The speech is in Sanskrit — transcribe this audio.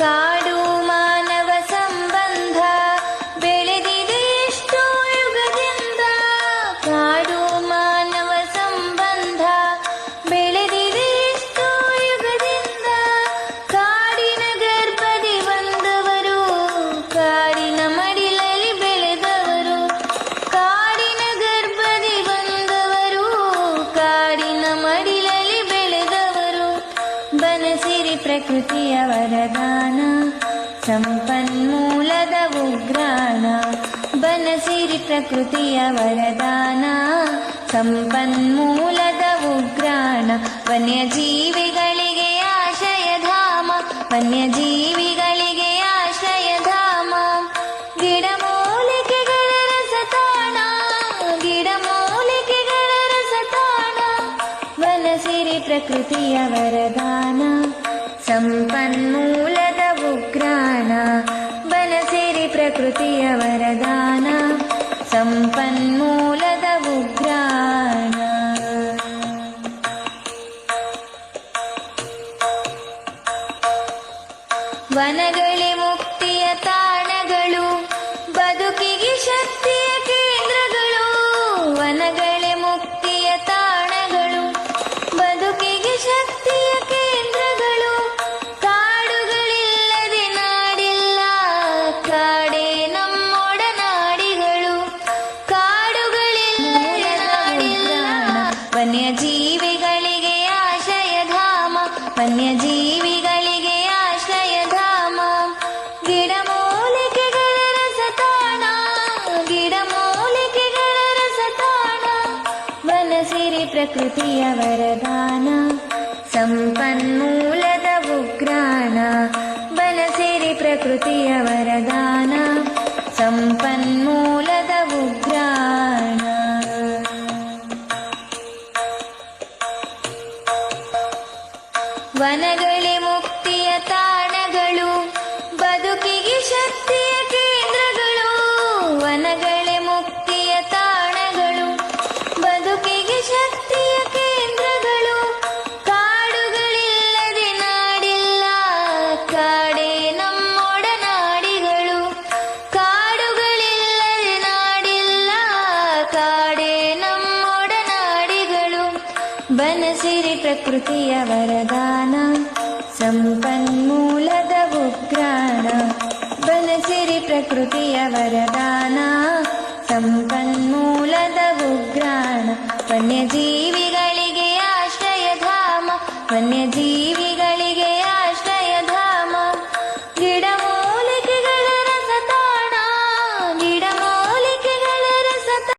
കാ ಬನಸಿರಿ ಪ್ರಕೃತಿಯ ವರದಾನ ಸಂಪನ್ಮೂಲದ ಉಗ್ರಾಣ ಬನಸಿರಿ ಪ್ರಕೃತಿಯ ವರದಾನ ಸಂಪನ್ಮೂಲದ ಉಗ್ರಾಣ ವನ್ಯಜೀವಿಗಳಿಗೆ ಆಶ್ರಯಧಾಮ ವನ್ಯಜೀವಿಗಳಿಗೆ प्रकृतिय वरदान सम्पन्मूलद उग्राण उग्रना प्रकृतिय वरदान सम्पन्मूलद उग्राण। वनगले कृति वरदान सम्पन्मूलद उग्रानसिरि प्रकृति वरदानूलद उग्र वनगले रि प्रकृतिय वरदाना सम्पन्मूलदवग्रान वनचिरि प्रकृतिय वरदाना सम्पन्मूलद बुग्रान वन्यजीवि